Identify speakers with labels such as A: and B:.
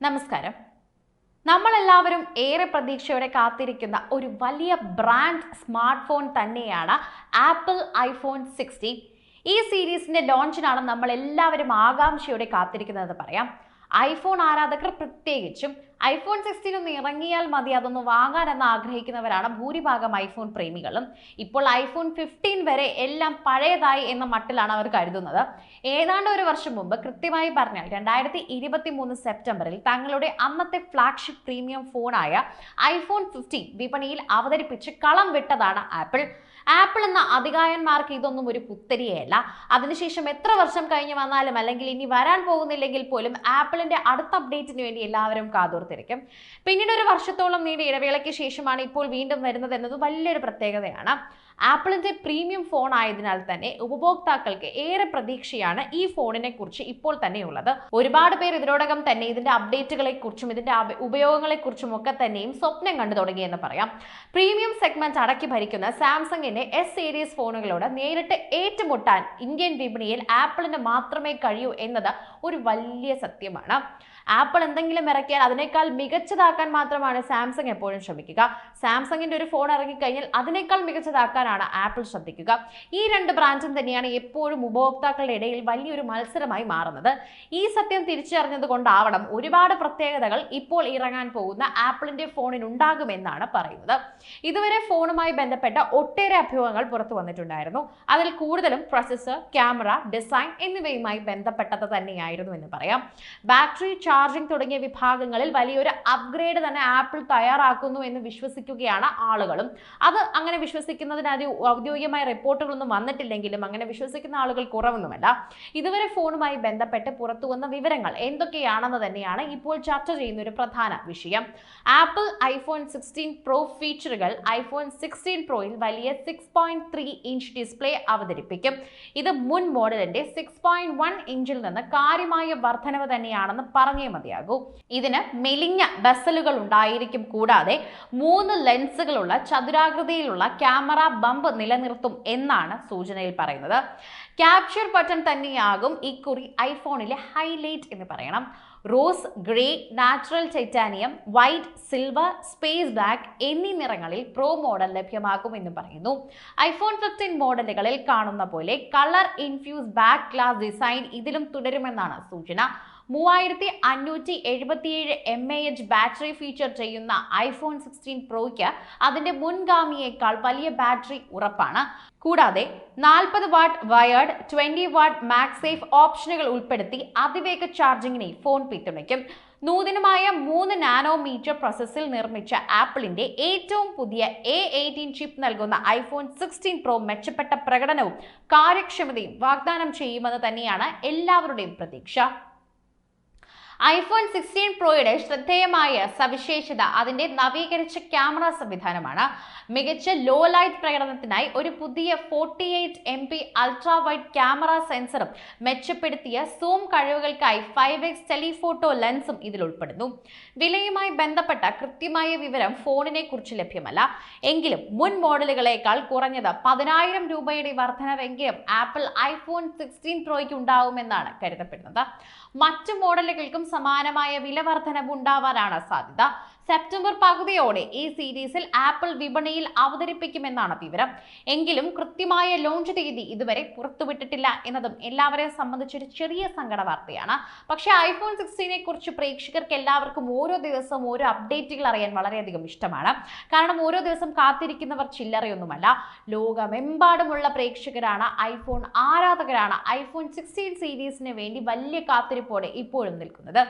A: നമസ്കാരം. നമ്മളെല്ലാവരും ഏറെ പ്രതീക്ഷയോടെ കാത്തിരിക്കുന്ന ഒരു വലിയ ബ്രാൻഡ് സ്മാർട്ട് ഫോൺ തന്നെയാണ് ആപ്പിൾ ഐഫോൺ സിക്സ്റ്റീൻ ഈ സീരീസിന്റെ ലോഞ്ചിനാണ് നമ്മൾ എല്ലാവരും ആകാംക്ഷയോടെ കാത്തിരിക്കുന്നതെന്ന് പറയാം. ഐഫോൺ ആരാധകർ പ്രത്യേകിച്ചും ഐഫോൺ സിക്സ്റ്റീൻ ഒന്ന് ഇറങ്ങിയാൽ മതി അതൊന്ന് വാങ്ങാനെന്ന് ആഗ്രഹിക്കുന്നവരാണ് ഭൂരിഭാഗം ഐഫോൺ പ്രേമികളും. ഇപ്പോൾ ഐഫോൺ ഫിഫ്റ്റീൻ വരെ എല്ലാം പഴയതായി എന്ന മട്ടിലാണ് അവർ കരുതുന്നത്. ഏതാണ്ട് ഒരു വർഷം മുമ്പ് കൃത്യമായി പറഞ്ഞാൽ രണ്ടായിരത്തി ഇരുപത്തി മൂന്ന് സെപ്റ്റംബറിൽ തങ്ങളുടെ അന്നത്തെ ഫ്ലാഗ്ഷിപ്പ് പ്രീമിയം ഫോണായ ഐഫോൺ ഫിഫ്റ്റീൻ വിപണിയിൽ അവതരിപ്പിച്ച് കളം വിട്ടതാണ് ആപ്പിൾ. ആപ്പിൾ എന്ന അധികായന്മാർക്ക് ഇതൊന്നും ഒരു പുത്തരിയല്ല. അതിനുശേഷം എത്ര വർഷം കഴിഞ്ഞ് വന്നാലും അല്ലെങ്കിൽ ഇനി വരാൻ പോകുന്നില്ലെങ്കിൽ പോലും ആപ്പിളിന്റെ അടുത്ത അപ്ഡേറ്റിന് വേണ്ടി എല്ലാവരും കാതോർത്തിരിക്കും പിന്നീട് ഒരു വർഷത്തോളം നീണ്ട ഇടവേളയ്ക്ക് ശേഷമാണ് ഇപ്പോൾ വീണ്ടും വരുന്നത് എന്നത് വലിയൊരു പ്രത്യേകതയാണ്. ആപ്പിളിന്റെ പ്രീമിയം ഫോൺ ആയതിനാൽ തന്നെ ഉപഭോക്താക്കൾക്ക് ഏറെ പ്രതീക്ഷയാണ് ഈ ഫോണിനെ കുറിച്ച് ഇപ്പോൾ തന്നെയുള്ളത്. ഒരുപാട് പേർ ഇതിനോടകം തന്നെ ഇതിന്റെ അപ്ഡേറ്റുകളെ കുറിച്ചും ഇതിന്റെ ഉപയോഗങ്ങളെ കുറിച്ചും ഒക്കെ തന്നെയും സ്വപ്നം കണ്ടു തുടങ്ങിയെന്ന് പറയാം. പ്രീമിയം സെഗ്മെന്റ് അടക്കി ഭരിക്കുന്ന സാംസങ്ങിന്റെ എസ് സീരീസ് ഫോണുകളോട് നേരിട്ട് ഏറ്റുമുട്ടാൻ ഇന്ത്യൻ വിപണിയിൽ ആപ്പിളിന് മാത്രമേ കഴിയൂ എന്നത് ഒരു വലിയ സത്യമാണ്. ആപ്പിൾ എന്തെങ്കിലും ഇറക്കിയാൽ അതിനേക്കാൾ മികച്ചതാക്കാൻ മാത്രമാണ് സാംസങ് എപ്പോഴും ശ്രമിക്കുക. സാംസങ്ങിന്റെ ഒരു ഫോൺ ഇറങ്ങിക്കഴിഞ്ഞാൽ അതിനേക്കാൾ മികച്ചതാക്കാനാണ് ആപ്പിൾ ശ്രദ്ധിക്കുക. ഈ രണ്ട് ബ്രാൻഡും തന്നെയാണ് എപ്പോഴും ഉപഭോക്താക്കളുടെ ഇടയിൽ വലിയൊരു മത്സരമായി മാറുന്നത്. ഈ സത്യം തിരിച്ചറിഞ്ഞത് കൊണ്ടാവണം ഒരുപാട് പ്രത്യേകതകൾ ഇപ്പോൾ ഇറങ്ങാൻ പോകുന്ന ആപ്പിളിന്റെ ഫോണിന് ഉണ്ടാകുമെന്നാണ് പറയുന്നത്. ഇതുവരെ ഫോണുമായി ബന്ധപ്പെട്ട ഒട്ടേറെ അഭ്യൂഹങ്ങൾ പുറത്തു വന്നിട്ടുണ്ടായിരുന്നു. അതിൽ കൂടുതലും പ്രൊസസ്സർ ക്യാമറ ഡിസൈൻ എന്നിവയുമായി ബന്ധപ്പെട്ടത് തന്നെയായിരുന്നു എന്ന് പറയാം. ബാറ്ററി ചാർജിംഗ് തുടങ്ങിയ വിഭാഗങ്ങളിൽ വലിയൊരു അപ്ഗ്രേഡ് തന്നെ ആപ്പിൾ തയ്യാറാക്കുന്നു എന്ന് വിശ്വസിക്കുകയാണ് ആളുകളും. അത് അങ്ങനെ വിശ്വസിക്കുന്നതിന് അത് ഔദ്യോഗികമായ റിപ്പോർട്ടുകളൊന്നും വന്നിട്ടില്ലെങ്കിലും അങ്ങനെ വിശ്വസിക്കുന്ന ആളുകൾ കുറവൊന്നുമല്ല. ഇതുവരെ ഫോണുമായി ബന്ധപ്പെട്ട് പുറത്തു വന്ന വിവരങ്ങൾ എന്തൊക്കെയാണെന്ന് തന്നെയാണ് ഇപ്പോൾ ചർച്ച ചെയ്യുന്ന ഒരു പ്രധാന വിഷയം. ആപ്പിൾ ഐഫോൺ സിക്സ്റ്റീൻ പ്രോ ഫീച്ചറുകൾ ഐഫോൺ സിക്സ്റ്റീൻ പ്രോയിൽ വലിയ six point three inch display അവതരിപ്പിക്കും. ഇത് മുൻ മോഡലിന്റെ സിക്സ് പോയിന്റ് വൺ ഇഞ്ചിൽ നിന്ന് കാര്യമായ വർധനവ് തന്നെയാണെന്ന് പറഞ്ഞേ മതിയാകൂ. ഇതിന് മെലിഞ്ഞ ബസലുകൾ ഉണ്ടായിരിക്കും കൂടാതെ മൂന്ന് ലെൻസുകളുള്ള ചതുരാകൃതിയിലുള്ള ക്യാമറ ബമ്പ് നിലനിർത്തും എന്നാണ് സൂചനയിൽ പറയുന്നത്. ക്യാപ്ചർ ബട്ടൺ തന്നെയാകും ഇക്കുറി ഐഫോണിലെ ഹൈലൈറ്റ് എന്ന് പറയണം. Rose grey natural titanium white silver space back എന്നീ നിറങ്ങളിൽ പ്രോ മോഡൽ ലഭ്യമാകും ലഭ്യമാകുമെന്ന് പറയുന്നു. ഐഫോൺ ഫിഫ്റ്റീൻ മോഡലുകളിൽ കാണുന്ന പോലെ colour infuse back glass design ഇതിലും തുടരുമെന്നാണ് സൂചന. മൂവായിരത്തി അഞ്ഞൂറ്റി എഴുപത്തിയേഴ് M A H battery feature ചെയ്യുന്ന ഐഫോൺ സിക്സ്റ്റീൻ പ്രോയ്ക്ക് അതിന്റെ മുൻഗാമിയേക്കാൾ വലിയ ബാറ്ററി ഉറപ്പാണ്. കൂടാതെ നാൽപ്പത് watt wired twenty watt MagSafe ഓപ്ഷനുകൾ ഉൾപ്പെടുത്തി അതിവേഗ ചാർജിങ്ങിനെ ഫോൺ പിന്തുണയ്ക്കും. നൂതനമായ മൂന്ന് നാനോമീറ്റർ പ്രോസസ്സിൽ നിർമ്മിച്ച ആപ്പിളിന്റെ ഏറ്റവും പുതിയ എ എയ്റ്റീൻ ചിപ്പ് നൽകുന്ന ഐഫോൺ സിക്സ്റ്റീൻ പ്രോ മെച്ചപ്പെട്ട പ്രകടനവും കാര്യക്ഷമതയും വാഗ്ദാനം ചെയ്യുമെന്ന് തന്നെയാണ് എല്ലാവരുടെയും പ്രതീക്ഷ. ഐഫോൺ സിക്സ്റ്റീൻ പ്രോയുടെ ശ്രദ്ധേയമായ സവിശേഷത അതിന്റെ നവീകരിച്ച ക്യാമറ സംവിധാനമാണ്. മികച്ച ലോ ലൈറ്റ് പ്രകടനത്തിനായി ഒരു പുതിയ forty eight M P ultra wide camera സെൻസറും മെച്ചപ്പെടുത്തിയ സൂം കഴിവുകൾക്കായി ഫൈവ് എക്സ് ടെലിഫോട്ടോ ലെൻസും ഇതിൽ ഉൾപ്പെടുന്നു. വിലയുമായി ബന്ധപ്പെട്ട കൃത്യമായ വിവരം ഫോണിനെ കുറിച്ച് ലഭ്യമല്ല. എങ്കിലും മുൻ മോഡലുകളേക്കാൾ കുറഞ്ഞത് പതിനായിരം രൂപയുടെ വർധനവെങ്കിലും ആപ്പിൾ ഐഫോൺ സിക്സ്റ്റീൻ പ്രോയ്ക്ക് ഉണ്ടാവുമെന്നാണ് കരുതപ്പെടുന്നത്. മറ്റു മോഡലുകൾക്കും സമാനമായ വില വർധനവ് ഉണ്ടാവാനാണ് സാധ്യത. സെപ്റ്റംബർ പകുതിയോടെ ഈ സീരീസിൽ ആപ്പിൾ വിപണിയിൽ അവതരിപ്പിക്കുമെന്നാണ് വിവരം. എങ്കിലും കൃത്യമായ ലോഞ്ച് തീയതി ഇതുവരെ പുറത്തുവിട്ടിട്ടില്ല എന്നതും എല്ലാവരെയും സംബന്ധിച്ചൊരു ചെറിയ സങ്കട വാർത്തയാണ്. പക്ഷേ ഐഫോൺ സിക്സ്റ്റീനെ കുറിച്ച് പ്രേക്ഷകർക്ക് എല്ലാവർക്കും ഓരോ ദിവസവും ഓരോ അപ്ഡേറ്റുകൾ അറിയാൻ വളരെയധികം ഇഷ്ടമാണ്. കാരണം ഓരോ ദിവസം കാത്തിരിക്കുന്നവർ ചില്ലറയൊന്നുമല്ല. ലോകമെമ്പാടുമുള്ള പ്രേക്ഷകരാണ് ഐഫോൺ ആരാധകരാണ് ഐഫോൺ സിക്സ്റ്റീൻ സീരീസിന് വേണ്ടി വലിയ കാത്തിരിപ്പോടെ ഇപ്പോഴും നിൽക്കുന്നത്.